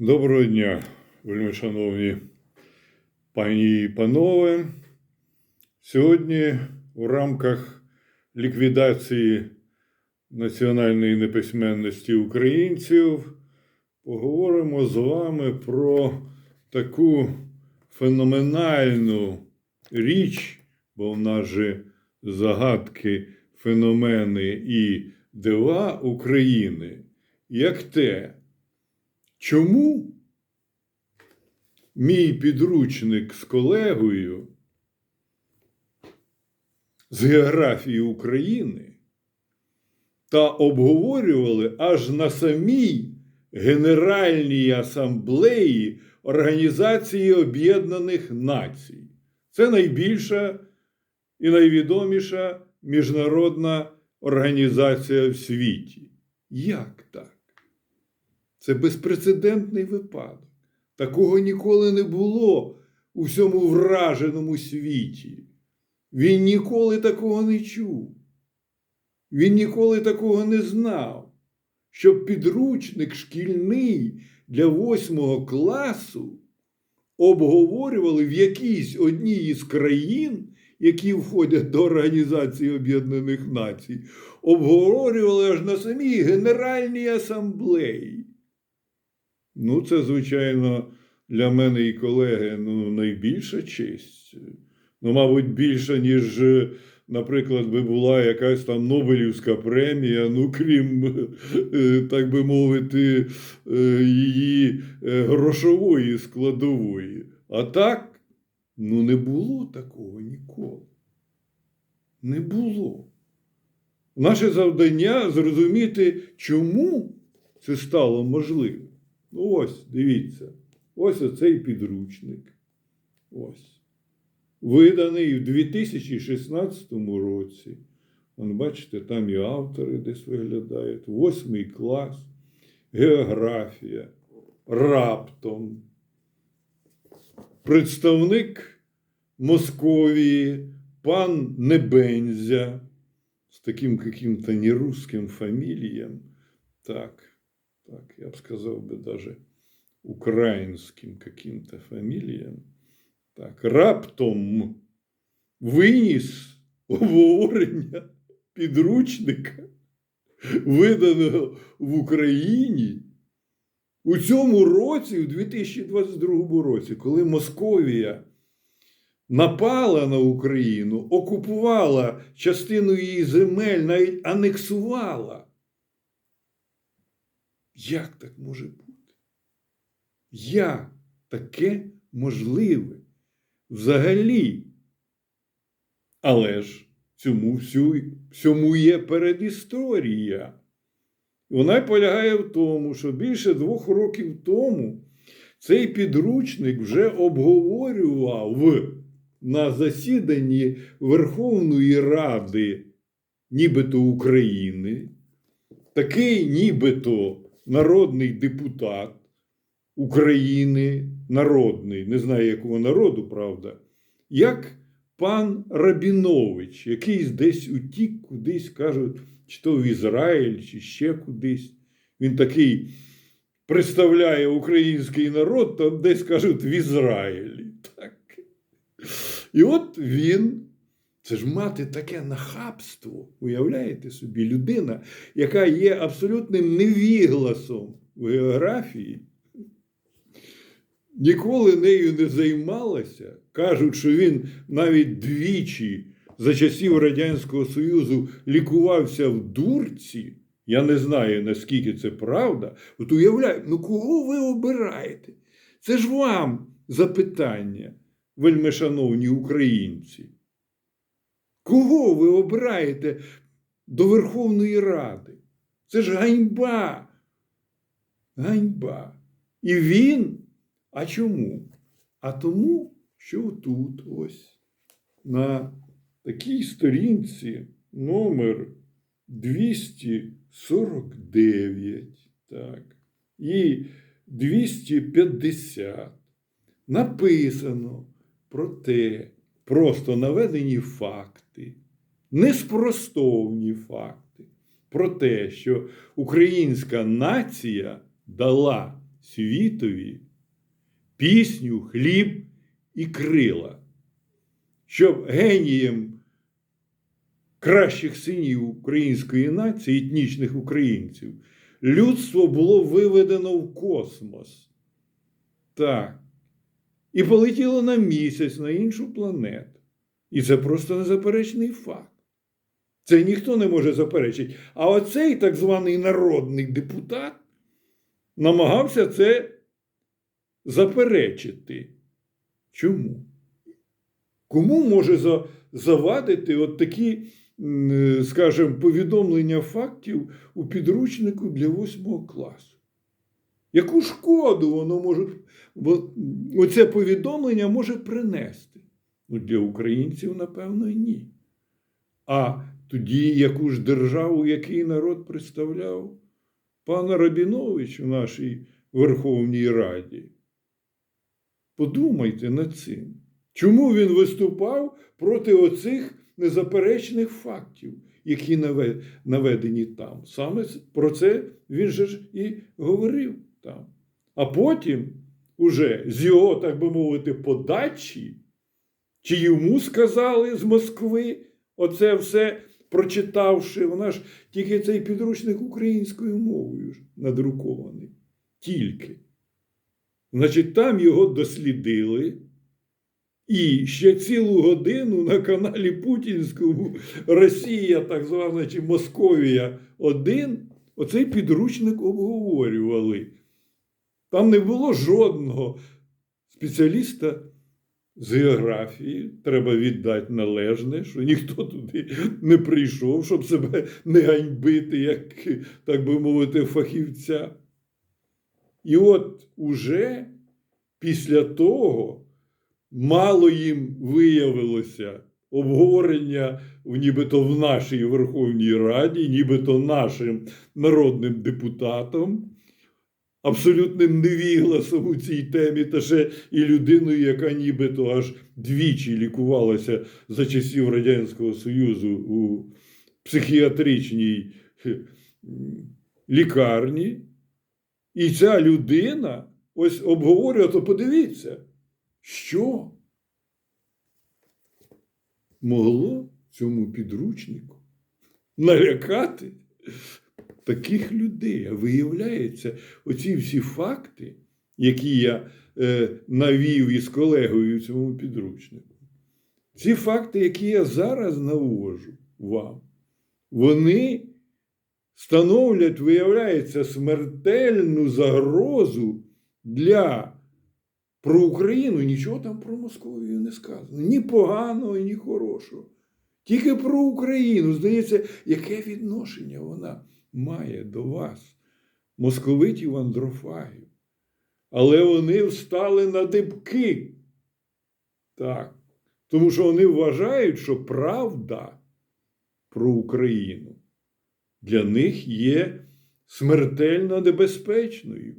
Доброго дня, вельми шановні пані і панове. Сьогодні у рамках ліквідації національної неписьменності українців поговоримо з вами про таку феноменальну річ, бо в нас же загадки, феномени і дива України, як те, Чому мій підручник з колегою з географії України та обговорювали аж на самій Генеральній асамблеї Організації Об'єднаних Націй? Це найбільша і найвідоміша міжнародна організація в світі. Як так? Це безпрецедентний випадок. Такого ніколи не було у всьому враженому світі. Він ніколи такого не чув. Він ніколи такого не знав, щоб підручник шкільний для восьмого класу обговорювали в якійсь одній із країн, які входять до Організації Об'єднаних Націй, обговорювали аж на самій Генеральній асамблеї. Ну, це, звичайно, для мене і колеги ну, найбільша честь. Ну, мабуть, більша, ніж, наприклад, би була якась там Нобелівська премія, ну, крім, е, так би мовити, е, її е, грошової складової. А так, ну, не було такого ніколи. Не було. Наше завдання зрозуміти, чому це стало можливим. Ну, ось, дивіться, ось оцей підручник. Ось. Виданий в 2016 році. Вон, бачите, там і автори десь виглядають. Восьмий клас, географія, раптом. Представник Московії, пан Небензя, з таким каким-то нерусским фамілієм. Так так, я б сказав би даже українським каким-то фаміліям, так, раптом виніс обговорення підручника, виданого в Україні у цьому році, у 2022 році, коли Московія напала на Україну, окупувала частину її земель, навіть анексувала. Як так може бути? Як таке можливе взагалі? Але ж цьому всю, всьому є передісторія. Вона полягає в тому, що більше двох років тому цей підручник вже обговорював на засіданні Верховної Ради, нібито України, такий нібито народний депутат України, народний, не знаю якого народу, правда, як пан Рабінович, який десь утік, кудись кажуть, чи то в Ізраїль, чи ще кудись. Він такий представляє український народ, там десь кажуть в Ізраїлі. Так. І от він. Це ж мати таке нахабство, уявляєте собі, людина, яка є абсолютним невігласом в географії, ніколи нею не займалася. Кажуть, що він навіть двічі за часів Радянського Союзу лікувався в дурці. Я не знаю, наскільки це правда. От уявляю, ну кого ви обираєте? Це ж вам запитання, вельмишановні українці. Кого ви обираєте до Верховної Ради? Це ж ганьба. Ганьба. І він. А чому? А тому, що тут ось на такій сторінці номер 249 так, і 250 написано про те, просто наведені факти, неспростовні факти про те, що українська нація дала світові пісню хліб і крила, щоб генієм кращих синів української нації, етнічних українців, людство було виведено в космос. Так. І полетіло на місяць, на іншу планету. І це просто незаперечний факт. Це ніхто не може заперечити. А оцей так званий народний депутат намагався це заперечити. Чому? Кому може завадити от такі, скажімо, повідомлення фактів у підручнику для восьмого класу? Яку шкоду воно може, оце повідомлення може принести? Ну, для українців, напевно, ні. А тоді яку ж державу, який народ представляв пан Рабінович у нашій Верховній Раді? Подумайте над цим. Чому він виступав проти оцих незаперечних фактів, які наведені там? Саме про це він же ж і говорив там. А потім, уже з його, так би мовити, подачі, чи йому сказали з Москви оце все прочитавши, вона ж тільки цей підручник українською мовою ж надрукований. Тільки. Значить, там його дослідили. І ще цілу годину на каналі Путінському Росія, так звана чи Московія 1, оцей підручник обговорювали. Там не було жодного спеціаліста з географії. Треба віддати належне, що ніхто туди не прийшов, щоб себе не ганьбити, як, так би мовити, фахівця. І от уже після того мало їм виявилося обговорення нібито в нашій Верховній Раді, нібито нашим народним депутатом, абсолютним невігласом у цій темі, та ще і людиною, яка нібито аж двічі лікувалася за часів Радянського Союзу у психіатричній лікарні. І ця людина ось обговорює, то подивіться, що могло цьому підручнику налякати таких людей. А виявляється, оці всі факти, які я е, навів із колегою в цьому підручнику, ці факти, які я зараз навожу вам, вони становлять, виявляється, смертельну загрозу для про Україну. Нічого там про Московію не сказано. Ні поганого, ні хорошого. Тільки про Україну. Здається, яке відношення вона має до вас, московитів андрофагів. Але вони встали на дибки. Так. Тому що вони вважають, що правда про Україну для них є смертельно небезпечною.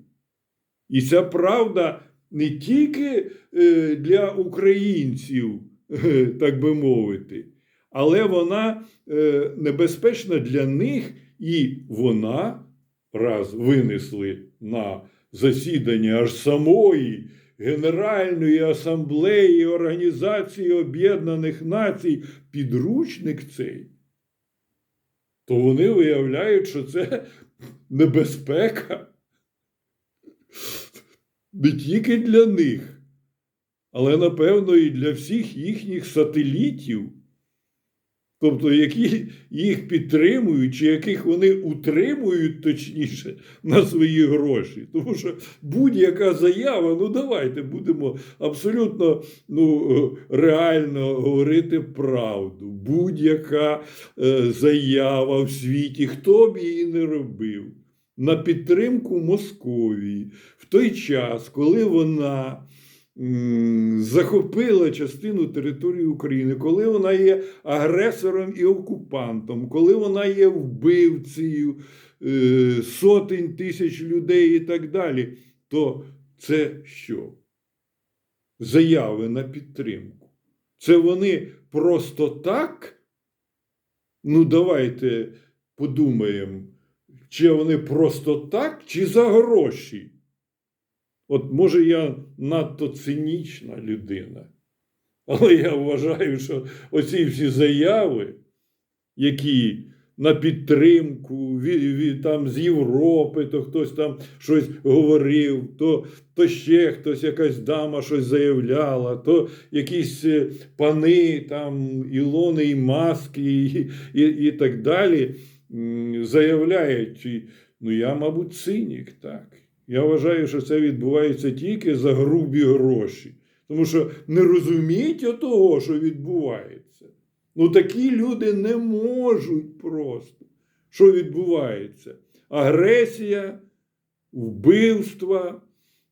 І ця правда не тільки е, для українців, е, так би мовити, але вона е, небезпечна для них, і вона раз винесли на засідання аж самої Генеральної асамблеї Організації Об'єднаних Націй підручник цей то вони виявляють, що це небезпека. Не тільки для них, але, напевно, і для всіх їхніх сателітів, тобто, які їх підтримують, чи яких вони утримують точніше на свої гроші. Тому що будь-яка заява, ну давайте будемо абсолютно ну, реально говорити правду. Будь-яка е, заява в світі, хто б її не робив, на підтримку Московії в той час, коли вона захопила частину території України, коли вона є агресором і окупантом, коли вона є вбивцею е, сотень тисяч людей і так далі, то це що? Заяви на підтримку. Це вони просто так? Ну, давайте подумаємо, чи вони просто так, чи за гроші От може я надто цинічна людина, але я вважаю, що оці всі заяви, які на підтримку там, з Європи, то хтось там щось говорив, то, то ще хтось, якась дама щось заявляла, то якісь е, пани, там, Ілони і Маски, і, і, і так далі, заявляють, ну я, мабуть, цинік, так. Я вважаю, що це відбувається тільки за грубі гроші. Тому що не розуміють того, що відбувається. Ну такі люди не можуть просто. Що відбувається? Агресія, вбивства,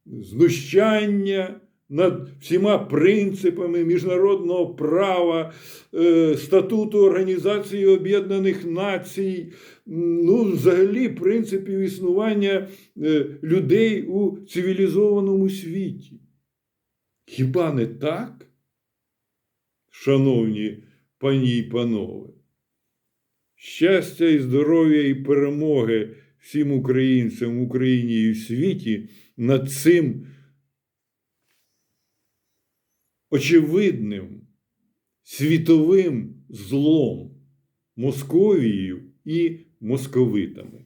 знущання над всіма принципами міжнародного права, е, статуту Організації Об'єднаних Націй, ну, взагалі принципів існування е, людей у цивілізованому світі. Хіба не так, шановні пані і панове? Щастя і здоров'я і перемоги всім українцям в Україні і в світі над цим очевидним світовим злом Московією і московитами.